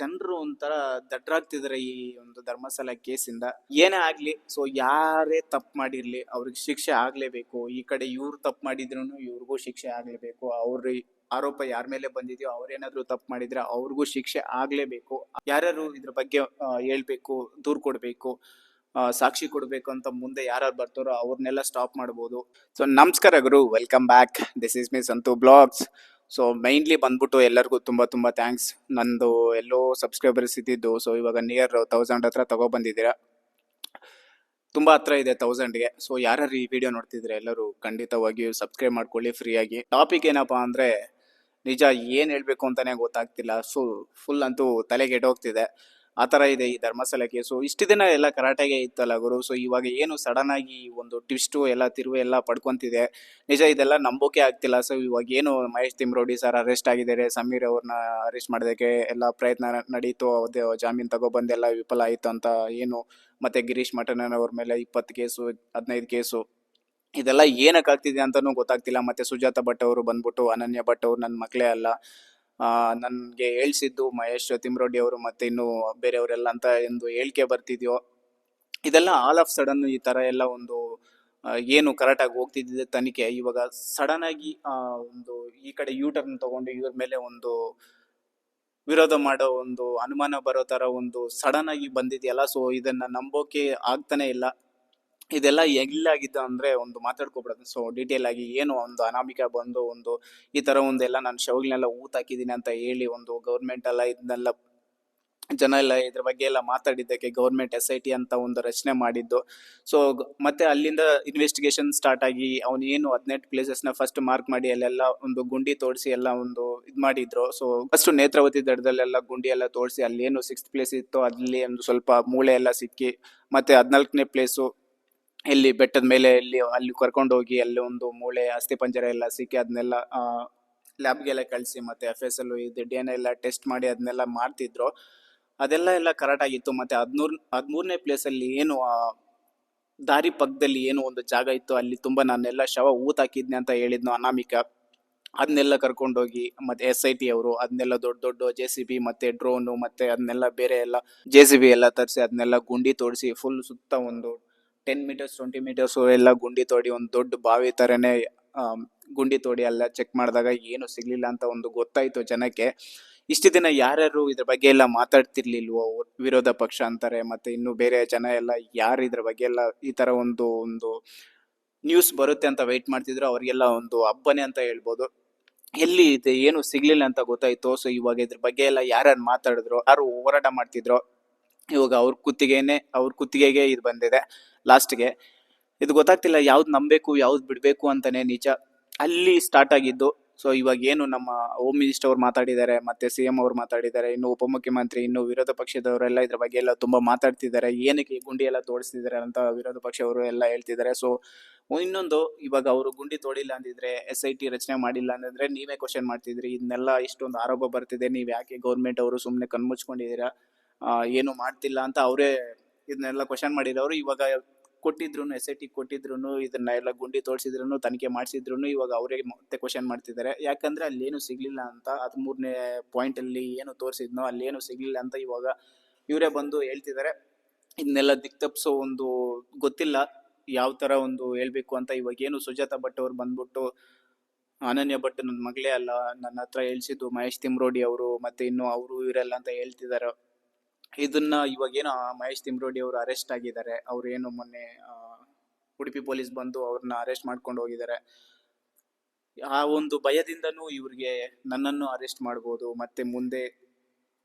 ಜನರು ಒಂಥರ ದಡ್ರಾಗ್ತಿದಾರೆ ಈ ಒಂದು ಧರ್ಮಸ್ಥಳ ಕೇಸಿಂದ. ಏನೇ ಆಗ್ಲಿ ಸೊ ಯಾರೇ ತಪ್ಪು ಮಾಡಿರ್ಲಿ, ಅವ್ರಿಗೆ ಶಿಕ್ಷೆ ಆಗ್ಲೇಬೇಕು. ಈ ಕಡೆ ಇವ್ರು ತಪ್ಪು ಮಾಡಿದ್ರು ಇವ್ರಿಗೂ ಶಿಕ್ಷೆ ಆಗ್ಲೇಬೇಕು. ಅವ್ರ ಆರೋಪ ಯಾರ ಮೇಲೆ ಬಂದಿದೆಯೋ ಅವ್ರೇನಾದ್ರೂ ತಪ್ಪು ಮಾಡಿದ್ರೆ ಅವ್ರಿಗೂ ಶಿಕ್ಷೆ ಆಗ್ಲೇಬೇಕು. ಯಾರ್ಯಾರು ಇದ್ರ ಬಗ್ಗೆ ಹೇಳ್ಬೇಕು, ದೂರ್ ಕೊಡ್ಬೇಕು ಸಾಕ್ಷಿ ಕೊಡ್ಬೇಕು ಅಂತ ಮುಂದೆ ಯಾರ್ಯಾರು ಬರ್ತಾರೋ ಅವ್ರನ್ನೆಲ್ಲ ಸ್ಟಾಪ್ ಮಾಡ್ಬೋದು. ಸೊ ನಮಸ್ಕಾರ ಗುರು welcome back this is me Santhu blogs so mainly ಬಂದ್ಬಿಟ್ಟು ಎಲ್ಲರಿಗೂ ತುಂಬ ತುಂಬ ಥ್ಯಾಂಕ್ಸ್ ನಂದು ಎಲ್ಲೋ ಸಬ್ಸ್ಕ್ರೈಬರ್ಸ್ ಇದ್ದಿದ್ದು ಸೊ ಇವಾಗ ನಿಯರ್ ತೌಸಂಡ್ ಹತ್ರ ತಗೊಬಂದಿದ್ದೀರಾ ತುಂಬ ಹತ್ರ ಇದೆ ತೌಸಂಡ್ಗೆ ಸೊ ಯಾರು ಈ ವಿಡಿಯೋ ನೋಡ್ತಿದ್ರೆ ಎಲ್ಲರೂ ಖಂಡಿತವಾಗಿಯೂ ಸಬ್ಸ್ಕ್ರೈಬ್ ಮಾಡ್ಕೊಳ್ಳಿ ಫ್ರೀಯಾಗಿ ಟಾಪಿಕ್ ಏನಪ್ಪಾ ಅಂದರೆ ನಿಜ ಏನು ಹೇಳಬೇಕು ಅಂತಲೇ ಗೊತ್ತಾಗ್ತಿಲ್ಲ. ಸೊ ಫುಲ್ ಅಂತೂ ತಲೆಗೆ ಎಡೋಗ್ತಿದೆ ಆ ಥರ ಇದೆ ಈ ಧರ್ಮಸ್ಥಳ ಕೇಸು ಇಷ್ಟು ದಿನ ಎಲ್ಲ ಕರಾಟೆಗೆ ಇತ್ತಲ್ಲ ಗುರು. ಸೊ ಇವಾಗ ಏನು ಸಡನ್ ಆಗಿ ಒಂದು ಟ್ವಿಸ್ಟು ಎಲ್ಲ ತಿರುವೆ ಎಲ್ಲ ಪಡ್ಕೊಂತಿದೆ. ನಿಜ ಇದೆಲ್ಲ ನಂಬೋಕೆ ಆಗ್ತಿಲ್ಲ. ಸೊ ಇವಾಗ ಏನು ಮಹೇಶ್ ತಿಮ್ರೋಡಿ ಸರ್ ಅರೆಸ್ಟ್ ಆಗಿದ್ದಾರೆ, ಸಮೀರ್ ಅವ್ರನ್ನ ಅರೆಸ್ಟ್ ಮಾಡೋದಕ್ಕೆ ಎಲ್ಲ ಪ್ರಯತ್ನ ನಡೀತು. ಅದೇ ಜಾಮೀನು ತಗೊಬಂದೆಲ್ಲ ವಿಫಲ ಆಯಿತು ಅಂತ ಏನು ಮತ್ತೆ ಗಿರೀಶ್ ಮಠನ್ ಅವ್ರ ಮೇಲೆ ಇಪ್ಪತ್ತು ಕೇಸು, ಹದಿನೈದು ಕೇಸು. ಇದೆಲ್ಲ ಏನಕ್ಕೆ ಆಗ್ತಿದೆ ಅಂತಾನೂ ಗೊತ್ತಾಗ್ತಿಲ್ಲ. ಮತ್ತೆ ಸುಜಾತ ಭಟ್ ಅವರು ಬಂದ್ಬಿಟ್ಟು, ಅನನ್ಯ ಭಟ್ ಅವ್ರು ನನ್ನ ಮಕ್ಕಳೇ ಅಲ್ಲ. ನನಗೆ ಹೇಳಿಸಿದ್ದು ಮಹೇಶ್ ತಿಮ್ರೋಡಿ ಅವರು ಮತ್ತೆ ಇನ್ನು ಬೇರೆಯವರೆಲ್ಲ ಅಂತ ಒಂದು ಹೇಳಿಕೆ ಬರ್ತಿದ್ಯೋ, ಇದೆಲ್ಲ ಆಲ್ ಆಫ್ ಸಡನ್ ಈ ತರ ಎಲ್ಲ ಒಂದು ಏನು ಕರೆಕ್ಟಾಗಿ ಹೋಗ್ತಿದ್ದಿದೆ ತನಿಖೆ. ಇವಾಗ ಸಡನ್ ಆಗಿ ಒಂದು ಈ ಕಡೆ ಯೂ ಟರ್ನ್ ತಗೊಂಡು ಇವ್ರ ಮೇಲೆ ಒಂದು ವಿರೋಧ ಮಾಡೋ ಒಂದು ಅನುಮಾನ ಬರೋ ತರ ಒಂದು ಸಡನ್ ಆಗಿ ಬಂದಿದೆಯಲ್ಲ. ಸೊ ಇದನ್ನ ನಂಬೋಕೆ ಆಗ್ತಾನೆ ಇಲ್ಲ. ಇದೆಲ್ಲ ಎಲ್ಲಿಯಾಗಿದ್ದು ಅಂದ್ರೆ ಒಂದು ಮಾತಾಡ್ಕೊಬಿಡೋದು. ಸೊ ಡೀಟೇಲ್ ಆಗಿ ಏನು ಒಂದು ಅನಾಮಿಕ ಬಂದು ಒಂದು ಈ ತರ ಒಂದೆಲ್ಲ ನಾನು ಶವಗಳನ್ನೆಲ್ಲ ಊತ್ ಹಾಕಿದ್ದೀನಿ ಅಂತ ಹೇಳಿ ಒಂದು ಗೌರ್ಮೆಂಟ್ ಎಲ್ಲ ಇದನ್ನೆಲ್ಲ ಜನ ಎಲ್ಲ ಇದ್ರ ಬಗ್ಗೆ ಎಲ್ಲ ಮಾತಾಡಿದ್ದಕ್ಕೆ ಗೌರ್ಮೆಂಟ್ ಎಸ್ ಐ ಟಿ ಅಂತ ಒಂದು ರಚನೆ ಮಾಡಿದ್ದು. ಸೊ ಮತ್ತೆ ಅಲ್ಲಿಂದ ಇನ್ವೆಸ್ಟಿಗೇಷನ್ ಸ್ಟಾರ್ಟ್ ಆಗಿ ಅವನು ಏನು ಹದಿನೆಂಟು ಪ್ಲೇಸಸ್ನ ಫಸ್ಟ್ ಮಾರ್ಕ್ ಮಾಡಿ ಅಲ್ಲೆಲ್ಲ ಒಂದು ಗುಂಡಿ ತೋರಿಸಿ ಎಲ್ಲ ಒಂದು ಇದ್ ಮಾಡಿದ್ರು. ಸೊ ಫಸ್ಟ್ ನೇತ್ರಾವತಿ ದಡದಲ್ಲೆಲ್ಲ ಗುಂಡಿ ಎಲ್ಲ ತೋರಿಸಿ ಅಲ್ಲಿ ಏನು ಸಿಕ್ಸ್ತ್ ಪ್ಲೇಸ್ ಇತ್ತು ಅಲ್ಲಿ ಒಂದು ಸ್ವಲ್ಪ ಮೂಳೆ ಎಲ್ಲ ಸಿಕ್ಕಿ, ಮತ್ತೆ ಹದಿನಾಲ್ಕನೇ ಪ್ಲೇಸು ಎಲ್ಲಿ ಬೆಟ್ಟದ ಮೇಲೆ ಎಲ್ಲಿ ಅಲ್ಲಿ ಕರ್ಕೊಂಡು ಹೋಗಿ ಅಲ್ಲಿ ಒಂದು ಮೂಳೆ ಅಸ್ಥಿ ಪಂಜರ ಎಲ್ಲ ಸಿಕ್ಕಿ ಅದನ್ನೆಲ್ಲ ಲ್ಯಾಬ್ಗೆಲ್ಲ ಕಳಿಸಿ ಮತ್ತೆ ಎಫ್ ಎಸ್ ಎಲ್ ಇದು ಡಿ ಎಲ್ಲ ಟೆಸ್ಟ್ ಮಾಡಿ ಅದನ್ನೆಲ್ಲ ಮಾಡ್ತಿದ್ರು. ಅದೆಲ್ಲ ಎಲ್ಲ ಕರೆಕ್ಟ್ ಆಗಿತ್ತು. ಮತ್ತೆ ಹದಿಮೂರ್ ಹದಿಮೂರನೇ ಪ್ಲೇಸ್ ಅಲ್ಲಿ ಏನು ದಾರಿ ಪಕ್ಕದಲ್ಲಿ ಏನು ಒಂದು ಜಾಗ ಇತ್ತು, ಅಲ್ಲಿ ತುಂಬಾ ನಾನೆಲ್ಲ ಶವ ಊತ ಹಾಕಿದ್ನೆ ಅಂತ ಹೇಳಿದ್ನು ಅನಾಮಿಕ. ಅದನ್ನೆಲ್ಲ ಕರ್ಕೊಂಡೋಗಿ ಮತ್ತೆ ಎಸ್ ಐ ಟಿ ಅವರು ಅದನ್ನೆಲ್ಲ ದೊಡ್ಡ ದೊಡ್ಡ ಜೆ ಸಿ ಬಿ ಮತ್ತೆ ಡ್ರೋನು ಮತ್ತೆ ಅದನ್ನೆಲ್ಲ ಬೇರೆ ಎಲ್ಲ ಜೆ ಸಿ ಬಿ ಎಲ್ಲ ತರಿಸಿ ಅದನ್ನೆಲ್ಲ ಗುಂಡಿ ತೋಡಿಸಿ ಫುಲ್ ಸುತ್ತ ಒಂದು ಟೆನ್ ಮೀಟರ್ಸ್ ಟ್ವೆಂಟಿ ಮೀಟರ್ಸ್ ಎಲ್ಲ ಗುಂಡಿ ತೋಡಿ, ಒಂದು ದೊಡ್ಡ ಬಾವಿ ತರನೇ ಗುಂಡಿ ತೋಡಿ ಎಲ್ಲ ಚೆಕ್ ಮಾಡಿದಾಗ ಏನು ಸಿಗ್ಲಿಲ್ಲ ಅಂತ ಒಂದು ಗೊತ್ತಾಯ್ತು ಜನಕ್ಕೆ. ಇಷ್ಟು ದಿನ ಯಾರ್ಯಾರು ಇದ್ರ ಬಗ್ಗೆ ಎಲ್ಲ ಮಾತಾಡ್ತಿರ್ಲಿಲ್ವೋ? ವಿರೋಧ ಪಕ್ಷ ಅಂತಾರೆ, ಮತ್ತೆ ಇನ್ನು ಬೇರೆ ಜನ ಎಲ್ಲ ಯಾರು ಇದ್ರ ಬಗ್ಗೆ ಎಲ್ಲ ಈ ತರ ಒಂದು ಒಂದು ನ್ಯೂಸ್ ಬರುತ್ತೆ ಅಂತ ವೆಯ್ಟ್ ಮಾಡ್ತಿದ್ರು, ಅವರಿಗೆಲ್ಲ ಒಂದು ಹಬ್ಬನೇ ಅಂತ ಹೇಳ್ಬೋದು. ಎಲ್ಲಿ ಇದೆ, ಏನು ಸಿಗ್ಲಿಲ್ಲ ಅಂತ ಗೊತ್ತಾಯ್ತು. ಸೊ ಇವಾಗ ಇದ್ರ ಬಗ್ಗೆ ಎಲ್ಲ ಯಾರ್ಯಾರು ಮಾತಾಡಿದ್ರು, ಯಾರು ಹೋರಾಟ ಮಾಡ್ತಿದ್ರು ಇವಾಗ ಅವ್ರ ಕುತ್ತಿಗೆನೆ, ಅವ್ರ ಕುತ್ತಿಗೆಗೆ ಇದು ಬಂದಿದೆ ಲಾಸ್ಟ್ಗೆ ಇದು ಗೊತ್ತಾಗ್ತಿಲ್ಲ ಯಾವ್ದು ನಂಬಬೇಕು, ಯಾವ್ದು ಬಿಡಬೇಕು ಅಂತಾನೆ ನಿಜ ಅಲ್ಲಿ ಸ್ಟಾರ್ಟ್ ಆಗಿದ್ದು. ಸೊ ಇವಾಗ ಏನು ನಮ್ಮ ಹೋಮ್ ಮಿನಿಸ್ಟರ್ ಅವ್ರು ಮಾತಾಡಿದ್ದಾರೆ, ಮತ್ತೆ ಸಿ ಎಂ ಅವ್ರು ಮಾತಾಡಿದ್ದಾರೆ, ಇನ್ನು ಉಪಮುಖ್ಯಮಂತ್ರಿ, ಇನ್ನು ವಿರೋಧ ಪಕ್ಷದವರೆಲ್ಲ ಇದ್ರ ಬಗ್ಗೆ ಎಲ್ಲ ತುಂಬಾ ಮಾತಾಡ್ತಿದ್ದಾರೆ. ಏನಕ್ಕೆ ಈ ಗುಂಡಿ ಎಲ್ಲ ತೋಡಿಸ್ತಿದ್ದಾರೆ ಅಂತ ವಿರೋಧ ಪಕ್ಷವರು ಎಲ್ಲ ಹೇಳ್ತಿದ್ದಾರೆ. ಸೊ ಇನ್ನೊಂದು, ಇವಾಗ ಅವರು ಗುಂಡಿ ತೋಡಿಲ್ಲ ಅಂದಿದ್ರೆ ಎಸ್ ಐ ಟಿ ರಚನೆ ಮಾಡಿಲ್ಲ ಅಂತಂದ್ರೆ ನೀವೇ ಕ್ವಶನ್ ಮಾಡ್ತಿದ್ರಿ. ಇದನ್ನೆಲ್ಲ ಇಷ್ಟೊಂದು ಆರೋಪ ಬರ್ತಿದೆ. ನೀವು ಯಾಕೆ ಗೌರ್ಮೆಂಟ್ ಅವರು ಸುಮ್ಮನೆ ಕಣ್ಮುಚ್ಕೊಂಡಿದ್ದೀರಾ? ಏನು ಮಾಡ್ತಿಲ್ಲ ಅಂತ ಅವರೇ ಇದನ್ನೆಲ್ಲ ಕ್ವಶನ್ ಮಾಡಿರೋರು. ಇವಾಗ ಕೊಟ್ಟಿದ್ರು ಎಸ್ ಐ ಟಿ ಕೊಟ್ಟಿದ್ರು ಇದನ್ನ ಎಲ್ಲ ಗುಂಡಿ ತೋರಿಸಿದ್ರು ತನಿಖೆ ಮಾಡಿಸಿದ್ರು ಇವಾಗ ಅವರೇ ಮತ್ತೆ ಕ್ವಶನ್ ಮಾಡ್ತಿದ್ದಾರೆ. ಯಾಕಂದ್ರೆ ಅಲ್ಲಿ ಏನು ಸಿಗ್ಲಿಲ್ಲ ಅಂತ, ಹದಿಮೂರನೇ ಪಾಯಿಂಟ್ ಅಲ್ಲಿ ಏನು ತೋರಿಸಿದ್ನೋ ಅಲ್ಲಿ ಏನು ಸಿಗ್ಲಿಲ್ಲ ಅಂತ ಇವಾಗ ಇವರೇ ಬಂದು ಹೇಳ್ತಿದ್ದಾರೆ. ಇದನ್ನೆಲ್ಲ ದಿಕ್ತಪ್ಸೋ ಒಂದು ಗೊತ್ತಿಲ್ಲ, ಯಾವ ತರ ಒಂದು ಹೇಳ್ಬೇಕು ಅಂತ ಇವಾಗ ಏನು ಸುಜಾತ ಭಟ್ ಅವ್ರು ಬಂದ್ಬಿಟ್ಟು, ಅನನ್ಯ ಭಟ್ ನನ್ನ ಮಗಳೇ ಅಲ್ಲ, ನನ್ನ ಹತ್ರ ಹೇಳ್ಸಿದ್ದು ಮಹೇಶ್ ತಿಮ್ರೋಡಿ ಅವರು, ಮತ್ತೆ ಇನ್ನು ಅವರು ಇವರೆಲ್ಲ ಅಂತ ಹೇಳ್ತಿದ್ದಾರೆ. ಇದನ್ನ ಇವಾಗ ಏನೋ ಮಹೇಶ್ ತಿಮ್ರೋಡಿ ಅವರು ಅರೆಸ್ಟ್ ಆಗಿದ್ದಾರೆ. ಅವ್ರು ಏನು ಮೊನ್ನೆ ಉಡುಪಿ ಪೊಲೀಸ್ ಬಂದು ಅವ್ರನ್ನ ಅರೆಸ್ಟ್ ಮಾಡ್ಕೊಂಡು ಹೋಗಿದ್ದಾರೆ. ಆ ಒಂದು ಭಯದಿಂದನೂ ಇವ್ರಿಗೆ ನನ್ನನ್ನು ಅರೆಸ್ಟ್ ಮಾಡ್ಬೋದು, ಮತ್ತೆ ಮುಂದೆ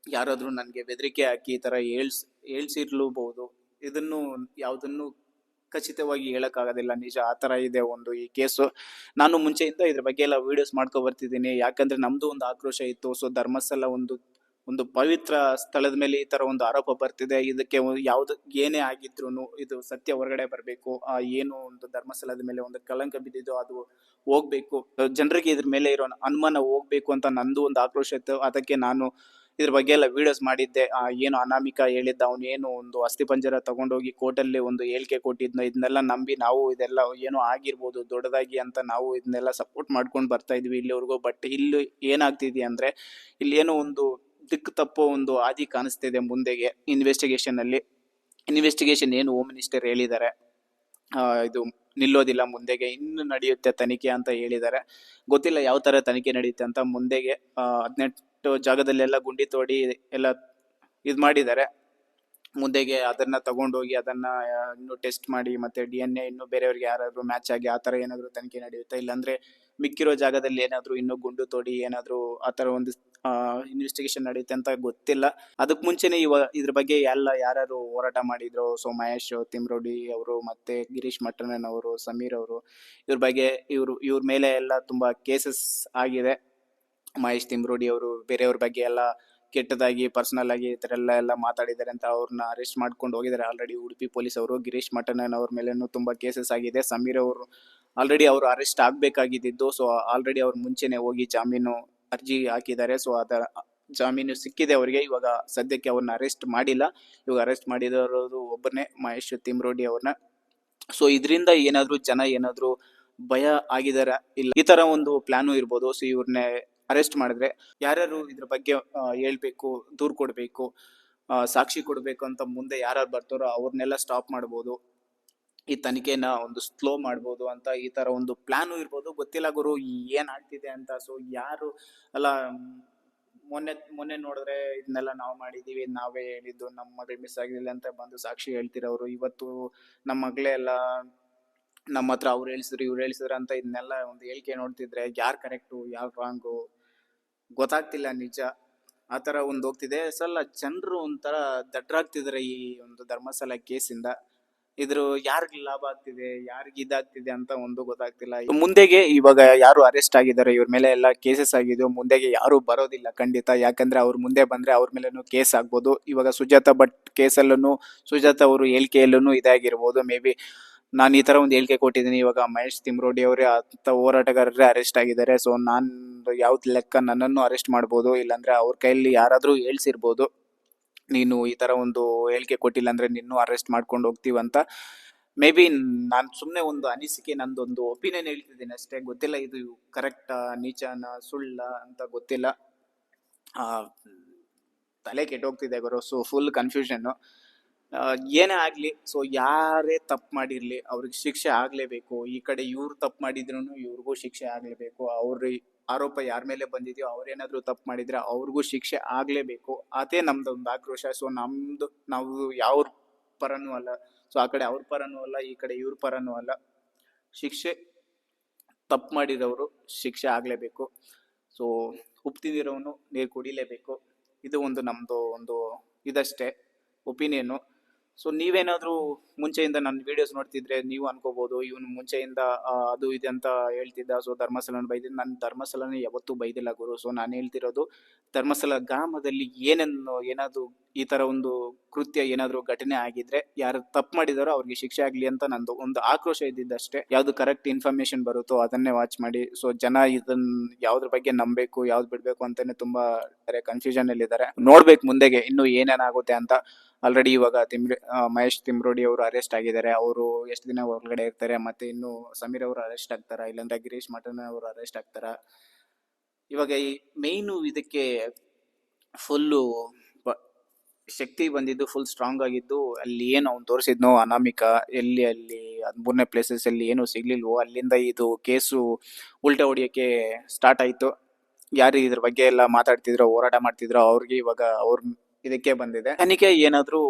ಯಾರಾದ್ರೂ ನನಗೆ ಬೆದರಿಕೆ ಹಾಕಿ ಈ ತರ ಹೇಳ್ಸ್, ಹೇಳ್ಸಿರ್ಲೂಬಹುದು. ಇದನ್ನು ಯಾವುದನ್ನು ಖಚಿತವಾಗಿ ಹೇಳಕ್ಕಾಗೋದಿಲ್ಲ. ನಿಜ ಆ ತರ ಇದೆ ಒಂದು ಈ ಕೇಸು. ನಾನು ಮುಂಚೆಯಿಂದ ಇದ್ರ ಬಗ್ಗೆ ಎಲ್ಲ ವಿಡಿಯೋಸ್ ಮಾಡ್ಕೊ ಬರ್ತಿದ್ದೀನಿ. ಯಾಕಂದ್ರೆ ನಮ್ದು ಒಂದು ಆಕ್ರೋಶ ಇತ್ತು. ಸೊ ಧರ್ಮಸ್ಥಳ ಒಂದು ಒಂದು ಪವಿತ್ರ ಸ್ಥಳದ ಮೇಲೆ ಈ ತರ ಒಂದು ಆರೋಪ ಬರ್ತಿದೆ. ಇದಕ್ಕೆ ಯಾವ್ದು, ಏನೇ ಆಗಿದ್ರು ಇದು ಸತ್ಯ ಹೊರಗಡೆ ಬರಬೇಕು. ಆ, ಏನು ಒಂದು ಧರ್ಮಸ್ಥಳದ ಮೇಲೆ ಒಂದು ಕಳಂಕ ಬಿದ್ದಿದ್ದು ಅದು ಹೋಗ್ಬೇಕು. ಜನರಿಗೆ ಇದ್ರ ಮೇಲೆ ಇರೋ ಅನುಮಾನ ಹೋಗ್ಬೇಕು ಅಂತ ನಂದು ಒಂದು ಆಕ್ರೋಶ ಇತ್ತು. ಅದಕ್ಕೆ ನಾನು ಇದ್ರ ಬಗ್ಗೆ ಎಲ್ಲ ವಿಡಿಯೋಸ್ ಮಾಡಿದ್ದೆ. ಏನು ಅನಾಮಿಕ ಹೇಳಿದ್ದ, ಅವನು ಏನು ಒಂದು ಅಸ್ಥಿಪಂಜರ ತಗೊಂಡೋಗಿ ಕೋರ್ಟಲ್ಲಿ ಒಂದು ಹೇಳಿಕೆ ಕೊಟ್ಟಿದ್ನ, ಇದನ್ನೆಲ್ಲ ನಂಬಿ ನಾವು ಇದೆಲ್ಲ ಏನೋ ಆಗಿರ್ಬೋದು, ದೊಡ್ಡದಾಗಿ ಅಂತ ನಾವು ಇದನ್ನೆಲ್ಲ ಸಪೋರ್ಟ್ ಮಾಡ್ಕೊಂಡು ಬರ್ತಾ ಇದ್ವಿ. ಇಲ್ಲಿವರೆಗೂ ಬಟ್ ಇಲ್ಲಿ ಏನಾಗ್ತಿದೆ ಅಂದ್ರೆ, ಇಲ್ಲಿ ಏನೋ ಒಂದು ದಿಕ್ಕು ತಪ್ಪೋ ಒಂದು ಹಾದಿ ಕಾಣಿಸ್ತಿದೆ ಮುಂದೆಗೆ ಇನ್ವೆಸ್ಟಿಗೇಷನ್ ಅಲ್ಲಿ. ಇನ್ವೆಸ್ಟಿಗೇಷನ್ ಏನು ಹೋಮ್ ಮಿನಿಸ್ಟರ್ ಹೇಳಿದ್ದಾರೆ. ಇದು ನಿಲ್ಲೋದಿಲ್ಲ ಮುಂದೆಗೆ, ಇನ್ನು ನಡೆಯುತ್ತೆ ತನಿಖೆ ಅಂತ ಹೇಳಿದ್ದಾರೆ. ಗೊತ್ತಿಲ್ಲ ಯಾವ ತರ ತನಿಖೆ ನಡೆಯುತ್ತೆ ಅಂತ ಮುಂದೆಗೆ ಹದಿನೆಂಟು ಜಾಗದಲ್ಲೆಲ್ಲ ಗುಂಡಿ ತೋಡಿ ಎಲ್ಲ ಇದು ಮಾಡಿದ್ದಾರೆ. ಮುಂದೆಗೆ ಅದನ್ನ ತಗೊಂಡೋಗಿ ಅದನ್ನ ಇನ್ನು ಟೆಸ್ಟ್ ಮಾಡಿ ಮತ್ತೆ ಡಿ ಎನ್ ಎ ಇನ್ನು ಬೇರೆಯವ್ರಿಗೆ ಯಾರಾದ್ರೂ ಮ್ಯಾಚ್ ಆಗಿ ಆ ತರ ಏನಾದ್ರು ತನಿಖೆ ನಡೆಯುತ್ತೆ? ಇಲ್ಲಾಂದ್ರೆ ಮಿಕ್ಕಿರೋ ಜಾಗದಲ್ಲಿ ಏನಾದ್ರು ಇನ್ನೂ ಗುಂಡು ತೋಡಿ ಏನಾದ್ರು ಆ ತರ ಒಂದು ಇನ್ವೆಸ್ಟಿಗೇಷನ್ ನಡೆಯುತ್ತೆ ಅಂತ ಗೊತ್ತಿಲ್ಲ. ಅದಕ್ಕೆ ಮುಂಚೆನೆ ಇವ, ಇದ್ರ ಬಗ್ಗೆ ಎಲ್ಲ ಯಾರು ಹೋರಾಟ ಮಾಡಿದ್ರು ಸೊ ಮಹೇಶ್, ತಿಮ್ರೋಡಿ ಅವರು ಮತ್ತೆ ಗಿರೀಶ್ ಮಟ್ಟಣ್ಣನ್ ಅವರು, ಸಮೀರ್ ಅವರು, ಇವ್ರ ಬಗ್ಗೆ ಇವ್ರು, ಇವ್ರ ಮೇಲೆ ಎಲ್ಲ ತುಂಬಾ ಕೇಸಸ್ ಆಗಿದೆ. ಮಹೇಶ್, ತಿಮ್ರೋಡಿ ಅವರು ಬೇರೆಯವ್ರ ಬಗ್ಗೆ ಎಲ್ಲ ಕೆಟ್ಟದಾಗಿ ಪರ್ಸನಲ್ ಆಗಿ ಈ ಥರ ಎಲ್ಲ ಎಲ್ಲ ಮಾತಾಡಿದ್ದಾರೆ ಅಂತ ಅವ್ರನ್ನ ಅರೆಸ್ಟ್ ಮಾಡ್ಕೊಂಡು ಹೋಗಿದ್ದಾರೆ. ಆಲ್ರೆಡಿ ಉಡುಪಿ ಪೊಲೀಸ್ ಅವರು, ಗಿರೀಶ್ ಮಟನನ್ ಅವ್ರ ಮೇಲೇನು ತುಂಬಾ ಕೇಸಸ್ ಆಗಿದೆ. ಸಮೀರ್ ಅವರು ಆಲ್ರೆಡಿ ಅವರು ಅರೆಸ್ಟ್ ಆಗಬೇಕಾಗಿದ್ದು ಸೊ ಆಲ್ರೆಡಿ ಅವ್ರು ಮುಂಚೆನೆ ಹೋಗಿ ಜಾಮೀನು ಅರ್ಜಿ ಹಾಕಿದ್ದಾರೆ ಸೊ ಅದರ ಜಾಮೀನು ಸಿಕ್ಕಿದೆ ಅವರಿಗೆ. ಇವಾಗ ಸದ್ಯಕ್ಕೆ ಅವ್ರನ್ನ ಅರೆಸ್ಟ್ ಮಾಡಿಲ್ಲ. ಇವಾಗ ಅರೆಸ್ಟ್ ಮಾಡಿದವರು ಒಬ್ಬನೇ, ಮಹೇಶ್ ತಿಮ್ರೋಡಿ ಅವ್ರನ್ನ. ಸೊ ಇದರಿಂದ ಏನಾದರೂ ಜನ ಏನಾದರೂ ಭಯ ಆಗಿದಾರ ಇಲ್ಲ? ಈ ತರ ಒಂದು ಪ್ಲಾನು ಇರ್ಬೋದು. ಸೊ ಇವ್ರನ್ನೇ ಅರೆಸ್ಟ್ ಮಾಡಿದ್ರೆ ಯಾರ್ಯಾರು ಇದ್ರ ಬಗ್ಗೆ ಹೇಳ್ಬೇಕು, ದೂರ್ ಕೊಡ್ಬೇಕು ಸಾಕ್ಷಿ ಕೊಡಬೇಕು ಅಂತ ಮುಂದೆ ಯಾರು ಬರ್ತಾರೋ ಅವ್ರನ್ನೆಲ್ಲ ಸ್ಟಾಪ್ ಮಾಡ್ಬೋದು. ಈ ತನಿಖೆನ ಒಂದು ಸ್ಲೋ ಮಾಡ್ಬೋದು ಅಂತ ಈ ತರ ಒಂದು ಪ್ಲಾನು ಇರ್ಬೋದು. ಗೊತ್ತಿಲ್ಲ ಗುರು, ಏನ್ ಆಗ್ತಿದೆ ಅಂತ. ಸೊ ಯಾರು, ಅಲ್ಲ, ಮೊನ್ನೆ ಮೊನ್ನೆ ನೋಡಿದ್ರೆ ಇದನ್ನೆಲ್ಲ ನಾವು ಮಾಡಿದೀವಿ, ನಾವೇ ಹೇಳಿದ್ದು ನಮ್ಮ ಮಗಳು ಮಿಸ್ ಆಗಿಲ್ಲ ಅಂತ ಬಂದು ಸಾಕ್ಷಿ ಹೇಳ್ತಿರೋರು. ಇವತ್ತು ನಮ್ಮ ಮಗಳೇ ಎಲ್ಲ ನಮ್ಮ ಹತ್ರ ಅವ್ರು ಹೇಳಿದ್ರು ಇವ್ರು ಹೇಳ್ಸಿದ್ರು ಅಂತ ಇದನ್ನೆಲ್ಲ ಒಂದು ಹೇಳಿಕೆ ನೋಡ್ತಿದ್ರೆ ಯಾರು ಕರೆಕ್ಟು ಯಾರು ರಾಂಗು ಗೊತ್ತಾಗ್ತಿಲ್ಲ ನಿಜ. ಆ ಥರ ಒಂದು ಹೋಗ್ತಿದೆ. ಸಲ ಜನರು ಒಂಥರ ದಡ್ರಾಗ್ತಿದ್ದಾರೆ ಈ ಒಂದು ಧರ್ಮಸ್ಥಳ ಕೇಸಿಂದ ಇದ್ರ ಯಾರಿಗ್ ಲಾಭ ಆಗ್ತಿದೆ ಯಾರಿಗ್ ಇದಾಗ್ತಿದೆ ಅಂತ ಒಂದು ಗೊತ್ತಾಗ್ತಿಲ್ಲ. ಮುಂದೆಗೆ ಇವಾಗ ಯಾರು ಅರೆಸ್ಟ್ ಆಗಿದ್ದಾರೆ ಇವ್ರ ಮೇಲೆ ಎಲ್ಲ ಕೇಸಸ್ ಆಗಿದ್ದು ಮುಂದೆಗೆ ಯಾರು ಬರೋದಿಲ್ಲ ಖಂಡಿತ. ಯಾಕಂದ್ರೆ ಅವ್ರು ಮುಂದೆ ಬಂದ್ರೆ ಅವ್ರ ಮೇಲೇನು ಕೇಸ್ ಆಗ್ಬೋದು. ಇವಾಗ ಸುಜಾತ ಭಟ್ ಕೇಸಲ್ಲೂ ಸುಜಾತ ಅವರು ಹೇಳಿಕೆಯಲ್ಲೂ ಇದಾಗಿರ್ಬೋದು ಮೇ ಬಿ ನಾನು ಈ ತರ ಒಂದು ಹೇಳಿಕೆ ಕೊಟ್ಟಿದ್ದೀನಿ. ಇವಾಗ ಮಹೇಶ್ ತಿಮ್ರೋಡಿ ಅವರೇ ಅಂತ ಹೋರಾಟಗಾರರೇ ಅರೆಸ್ಟ್ ಆಗಿದ್ದಾರೆ. ಸೊ ನಾನು ಯಾವ್ದು ಲೆಕ್ಕ ನನ್ನನ್ನು ಅರೆಸ್ಟ್ ಮಾಡ್ಬೋದು ಇಲ್ಲಾಂದ್ರೆ ಅವ್ರ ಕೈಯಲ್ಲಿ ಯಾರಾದರೂ ಹೇಳ್ಸಿರ್ಬೋದು. ನೀನು ಈ ತರ ಒಂದು ಹೇಳಿಕೆ ಕೊಟ್ಟಿಲ್ಲ ಅಂದ್ರೆ ನಿನ್ನೂ ಅರೆಸ್ಟ್ ಮಾಡ್ಕೊಂಡು ಹೋಗ್ತೀವಂತ ಮೇ ಬಿ ನಾನು ಸುಮ್ಮನೆ ಒಂದು ಅನಿಸಿಕೆ, ನಂದೊಂದು ಒಪಿನಿಯನ್ ಹೇಳ್ತಿದ್ದೀನಿ ಅಷ್ಟೇ. ಗೊತ್ತಿಲ್ಲ ಇದು ಕರೆಕ್ಟ್ ನೀಚನ, ಸುಳ್ಳ ಅಂತ ಗೊತ್ತಿಲ್ಲ. ತಲೆ ಕೆಟ್ಟೋಗ್ತಿದೆ ಗುರು ಸೊ ಫುಲ್ ಕನ್ಫ್ಯೂಷನ್ ಏನೇ ಆಗಲಿ ಸೊ ಯಾರೇ ತಪ್ಪು ಮಾಡಿರಲಿ, ಅವ್ರಿಗೆ ಶಿಕ್ಷೆ ಆಗಲೇಬೇಕು. ಈ ಕಡೆ ಇವ್ರು ತಪ್ಪು ಮಾಡಿದ್ರು ಇವ್ರಿಗೂ ಶಿಕ್ಷೆ ಆಗಲೇಬೇಕು. ಅವ್ರ ಆರೋಪ ಯಾರ ಮೇಲೆ ಬಂದಿದೆಯೋ ಅವ್ರೇನಾದ್ರೂ ತಪ್ಪು ಮಾಡಿದ್ರೆ ಅವ್ರಿಗೂ ಶಿಕ್ಷೆ ಆಗಲೇಬೇಕು. ಅದೇ ನಮ್ದು ಒಂದು ಆಕ್ರೋಶ. ಸೊ ನಮ್ದು, ನಾವು ಯಾವ ಪರನೂ ಅಲ್ಲ. ಸೊ ಆ ಕಡೆ ಅವ್ರ ಪರನೂ ಅಲ್ಲ, ಈ ಕಡೆ ಇವ್ರ ಪರನೂ ಅಲ್ಲ. ಶಿಕ್ಷೆ, ತಪ್ಪು ಮಾಡಿದವರು ಶಿಕ್ಷೆ ಆಗಲೇಬೇಕು. ಸೊ ಉಪ್ಪು ತಿಂದಿರೋನು ನೀರು ಕುಡಿಲೇಬೇಕು. ಇದು ಒಂದು ನಮ್ಮದು ಒಂದು ಇದಷ್ಟೇ. ಒಪಿನಿಯನು. ಸೊ ನೀವೇನಾದರೂ ಮುಂಚೆಯಿಂದ ನನ್ನ ವಿಡಿಯೋಸ್ ನೋಡ್ತಿದ್ರೆ ನೀವು ಅನ್ಕೋಬಹುದು ಇವನು ಮುಂಚೆಯಿಂದ ಅದು ಇದೆ ಅಂತ ಹೇಳ್ತಿದ್ದ. ಸೊ ಧರ್ಮಸ್ಥಳನ ಬೈದಿದ್ದು ನಾನು ಧರ್ಮಸ್ಥಳನ ಯಾವತ್ತೂ ಬೈದಿಲ್ಲ ಗುರು. ಸೊ ನಾನು ಹೇಳ್ತಿರೋದು ಧರ್ಮಸ್ಥಳ ಗ್ರಾಮದಲ್ಲಿ ಏನೇನು ಏನಾದರೂ ಈ ತರ ಒಂದು ಕೃತ್ಯ ಏನಾದರೂ ಘಟನೆ ಆಗಿದ್ರೆ ಯಾರು ತಪ್ಪು ಮಾಡಿದಾರೋ ಅವ್ರಿಗೆ ಶಿಕ್ಷೆ ಆಗ್ಲಿ ಅಂತ ನಂದು ಒಂದು ಆಕ್ರೋಶ ಇದ್ದಿದ್ದಷ್ಟೇ. ಯಾವ್ದು ಕರೆಕ್ಟ್ ಇನ್ಫಾರ್ಮೇಶನ್ ಬರುತ್ತೋ ಅದನ್ನೇ ವಾಚ್ ಮಾಡಿ. ಸೊ ಜನ ಇದನ್ನ ಯಾವ್ದ್ರ ಬಗ್ಗೆ ನಂಬಬೇಕು ಯಾವ್ದು ಬಿಡಬೇಕು ಅಂತಾನೆ ತುಂಬಾ ಕನ್ಫ್ಯೂಷನ್ ಅಲ್ಲಿ ಇದ್ದಾರೆ ನೋಡ್ಬೇಕು ಮುಂದೆಗೆ ಇನ್ನು ಏನೇನಾಗುತ್ತೆ ಅಂತ. ಆಲ್ರೆಡಿ ಇವಾಗ ತಿಮ್ರಿ ಮಹೇಶ್ ತಿಮ್ರೋಡಿ ಅವರು ಅರೆಸ್ಟ್ ಆಗಿದ್ದಾರೆ. ಅವರು ಎಷ್ಟು ದಿನ ಹೊರಗಡೆ ಇರ್ತಾರೆ ಮತ್ತೆ ಇನ್ನು ಸಮೀರ್ ಅವರು ಅರೆಸ್ಟ್ ಆಗ್ತಾರ? ಇಲ್ಲಾಂದ್ರೆ ಗಿರೀಶ್ ಮಠನ್ ಅವರು ಅರೆಸ್ಟ್ ಆಗ್ತಾರ? ಇವಾಗ ಈ ಮೇಯ್ನು ಇದಕ್ಕೆ ಫುಲ್ಲು ಶಕ್ತಿ ಬಂದಿದ್ದು ಫುಲ್ ಸ್ಟ್ರಾಂಗ್ ಆಗಿದ್ದು ಅಲ್ಲಿ ಏನು ಅವ್ನು ತೋರಿಸಿದ್ನೋ ಅನಾಮಿಕ, ಎಲ್ಲಿ ಅಲ್ಲಿ ಹದಿಮೂರನೇ ಪ್ಲೇಸಸ್ ಅಲ್ಲಿ ಏನು ಸಿಗ್ಲಿಲ್ವೋ ಅಲ್ಲಿಂದ ಇದು ಕೇಸು ಉಲ್ಟಾ ಹೊಡಿಯೋಕ್ಕೆ ಸ್ಟಾರ್ಟ್ ಆಯ್ತು. ಯಾರು ಇದ್ರ ಬಗ್ಗೆ ಎಲ್ಲ ಮಾತಾಡ್ತಿದ್ರೋ, ಹೋರಾಟ ಮಾಡ್ತಿದ್ರೋ ಅವ್ರಿಗೆ ಇವಾಗ ಅವ್ರ ಇದಕ್ಕೆ ಬಂದಿದೆ. ತನಿಖೆ ಏನಾದರೂ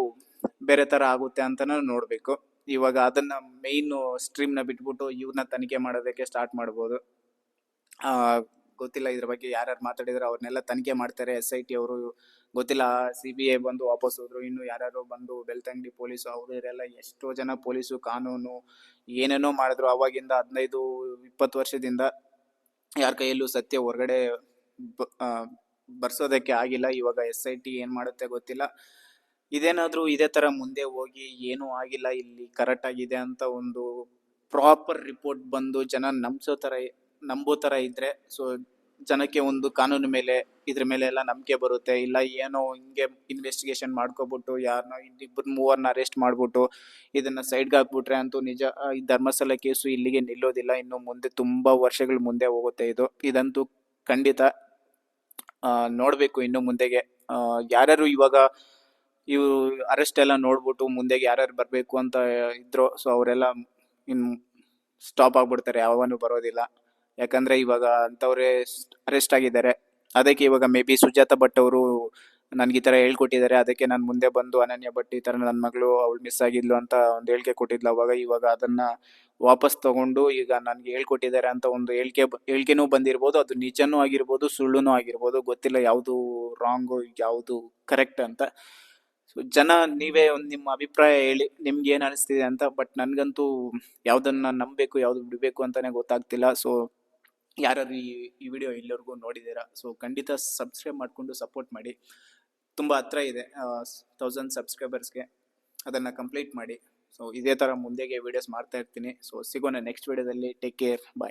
ಬೇರೆ ತರ ಆಗುತ್ತೆ ಅಂತಾನು ನೋಡ್ಬೇಕು. ಇವಾಗ ಅದನ್ನ ಮೇಯ್ನ್ ಸ್ಟ್ರೀಮ್ನ ಬಿಟ್ಬಿಟ್ಟು ಇವ್ರನ್ನ ತನಿಖೆ ಮಾಡೋದಕ್ಕೆ ಸ್ಟಾರ್ಟ್ ಮಾಡ್ಬೋದು. ಗೊತ್ತಿಲ್ಲ ಇದ್ರ ಬಗ್ಗೆ ಯಾರ್ಯಾರು ಮಾತಾಡಿದ್ರೆ ಅವ್ರನ್ನೆಲ್ಲ ತನಿಖೆ ಮಾಡ್ತಾರೆ. ಎಸ್ ಐ ಟಿ ಅವರು ಗೊತ್ತಿಲ್ಲ ಸಿ ಬಿ ಐ ಬಂದು ವಾಪಸ್ ಹೋದ್ರು. ಇನ್ನು ಯಾರ್ಯಾರು ಬಂದು ಬೆಳ್ತಂಗಡಿ ಪೊಲೀಸು ಅವರು ಇವರೆಲ್ಲ ಎಷ್ಟೋ ಜನ ಪೊಲೀಸು, ಕಾನೂನು ಏನೇನೋ ಮಾಡಿದ್ರು. ಅವಾಗಿಂದ ಹದಿನೈದು, ಇಪ್ಪತ್ತು ವರ್ಷದಿಂದ ಯಾರ ಕೈಯಲ್ಲೂ ಸತ್ಯ ಹೊರಗಡೆ ಬರ್ಸೋದಕ್ಕೆ ಆಗಿಲ್ಲ. ಇವಾಗ ಎಸ್ ಐ ಟಿ ಏನು ಮಾಡುತ್ತೆ ಗೊತ್ತಿಲ್ಲ. ಇದೇನಾದರೂ ಇದೇ ತರ ಮುಂದೆ ಹೋಗಿ ಏನೂ ಆಗಿಲ್ಲ. ಇಲ್ಲಿ ಕರೆಕ್ಟ್ ಆಗಿದೆ ಅಂತ ಒಂದು ಪ್ರಾಪರ್ ರಿಪೋರ್ಟ್ ಬಂದು ಜನ ನಂಬಿಸೋ ತರ ನಂಬೋ ತರ ಇದ್ರೆ ಸೊ ಜನಕ್ಕೆ ಒಂದು ಕಾನೂನು ಮೇಲೆ, ಇದ್ರ ಮೇಲೆ ಎಲ್ಲ ನಂಬಿಕೆ ಬರುತ್ತೆ. ಇಲ್ಲ ಏನೋ ಹಿಂಗೆ ಇನ್ವೆಸ್ಟಿಗೇಷನ್ ಮಾಡ್ಕೊಬಿಟ್ಟು ಯಾರನ್ನೋ ಇಬ್ಬರು ಮೂವರ್ನ ಅರೆಸ್ಟ್ ಮಾಡ್ಬಿಟ್ಟು ಇದನ್ನ ಸೈಡ್ಗೆ ಹಾಕ್ಬಿಟ್ರೆ ಅಂತೂ ನಿಜ ಈ ಧರ್ಮಸ್ಥಳ ಕೇಸು ಇಲ್ಲಿಗೆ ನಿಲ್ಲೋದಿಲ್ಲ. ಇನ್ನು ಮುಂದೆ ತುಂಬಾ ವರ್ಷಗಳ ಮುಂದೆ ಹೋಗುತ್ತೆ ಇದು. ಇದಂತೂ ಖಂಡಿತ ನೋಡ್ಬೇಕು ಇನ್ನು ಮುಂದೆಗೆ. ಯಾರ್ಯಾರು ಇವಾಗ ಇವು ಅರೆಸ್ಟ್ ಎಲ್ಲ ನೋಡ್ಬಿಟ್ಟು ಮುಂದೆಗೆ ಯಾರ್ಯಾರು ಬರಬೇಕು ಅಂತ ಇದ್ರು ಸೊ ಅವರೆಲ್ಲ ಇನ್ ಸ್ಟಾಪ್ ಆಗ್ಬಿಡ್ತಾರೆ, ಯಾವನು ಬರೋದಿಲ್ಲ. ಯಾಕಂದ್ರೆ ಇವಾಗ ಅಂಥವರೇ ಅರೆಸ್ಟ್ ಆಗಿದ್ದಾರೆ. ಅದಕ್ಕೆ ಇವಾಗ ಮೇ ಬಿ ಸುಜಾತ ಭಟ್ ಅವರು ನನ್ಗೆ ಈ ತರ ಹೇಳ್ಕೊಟ್ಟಿದ್ದಾರೆ ಅದಕ್ಕೆ ನಾನು ಮುಂದೆ ಬಂದು ಅನನ್ಯ ಭಟ್ ಈ ತರ ನನ್ನ ಮಗಳು ಅವಳು ಮಿಸ್ ಆಗಿದ್ಲು ಅಂತ ಒಂದು ಹೇಳಿಕೆ ಕೊಟ್ಟಿದ್ಲು ಅವಾಗ, ಇವಾಗ ಅದನ್ನ ವಾಪಸ್ ತಗೊಂಡು ಈಗ ನನ್ಗೆ ಹೇಳ್ಕೊಟ್ಟಿದ್ದಾರೆ ಅಂತ ಒಂದು ಹೇಳಿಕೆ ಹೇಳಿಕೆನೂ ಬಂದಿರ್ಬೋದು, ಅದು ನಿಜನೂ ಆಗಿರ್ಬೋದು, ಸುಳ್ಳುನೂ ಆಗಿರ್ಬೋದು, ಗೊತ್ತಿಲ್ಲ ಯಾವುದು ರಾಂಗು ಯಾವುದು ಕರೆಕ್ಟ್ ಅಂತ. ಸೊ ಜನ ನೀವೇ ಒಂದು ನಿಮ್ಮ ಅಭಿಪ್ರಾಯ ಹೇಳಿ, ನಿಮ್ಗೆ ಏನ್ ಅನಿಸ್ತಿದೆ ಅಂತ, ಬಟ್ ನನಗಂತೂ ಯಾವ್ದನ್ನ ನಂಬಬೇಕು, ಯಾವುದು ಬಿಡಬೇಕು ಅಂತಾನೆ ಗೊತ್ತಾಗ್ತಿಲ್ಲ. ಸೊ ಯಾರಾದ್ರೂ ಈ ವಿಡಿಯೋ ಇಲ್ಲಿವರೆಗೂ ನೋಡಿದ್ದೀರಾ ಸೊ ಖಂಡಿತ ಸಬ್ಸ್ಕ್ರೈಬ್ ಮಾಡಿಕೊಂಡು ಸಪೋರ್ಟ್ ಮಾಡಿ. ತುಂಬ ಹತ್ರ ಇದೆ ತೌಸಂಡ್ ಸಬ್ಸ್ಕ್ರೈಬರ್ಸ್ಗೆ ಅದನ್ನು ಕಂಪ್ಲೀಟ್ ಮಾಡಿ. ಸೊ ಇದೇ ಥರ ಮುಂದೆಗೆ ವೀಡಿಯೋಸ್ ಮಾಡ್ತಾ ಇರ್ತೀನಿ. ಸೊ ಸಿಗೋಣ ನೆಕ್ಸ್ಟ್ ವೀಡಿಯೋದಲ್ಲಿ ಟೇಕ್ ಕೇರ್ ಬಾಯ್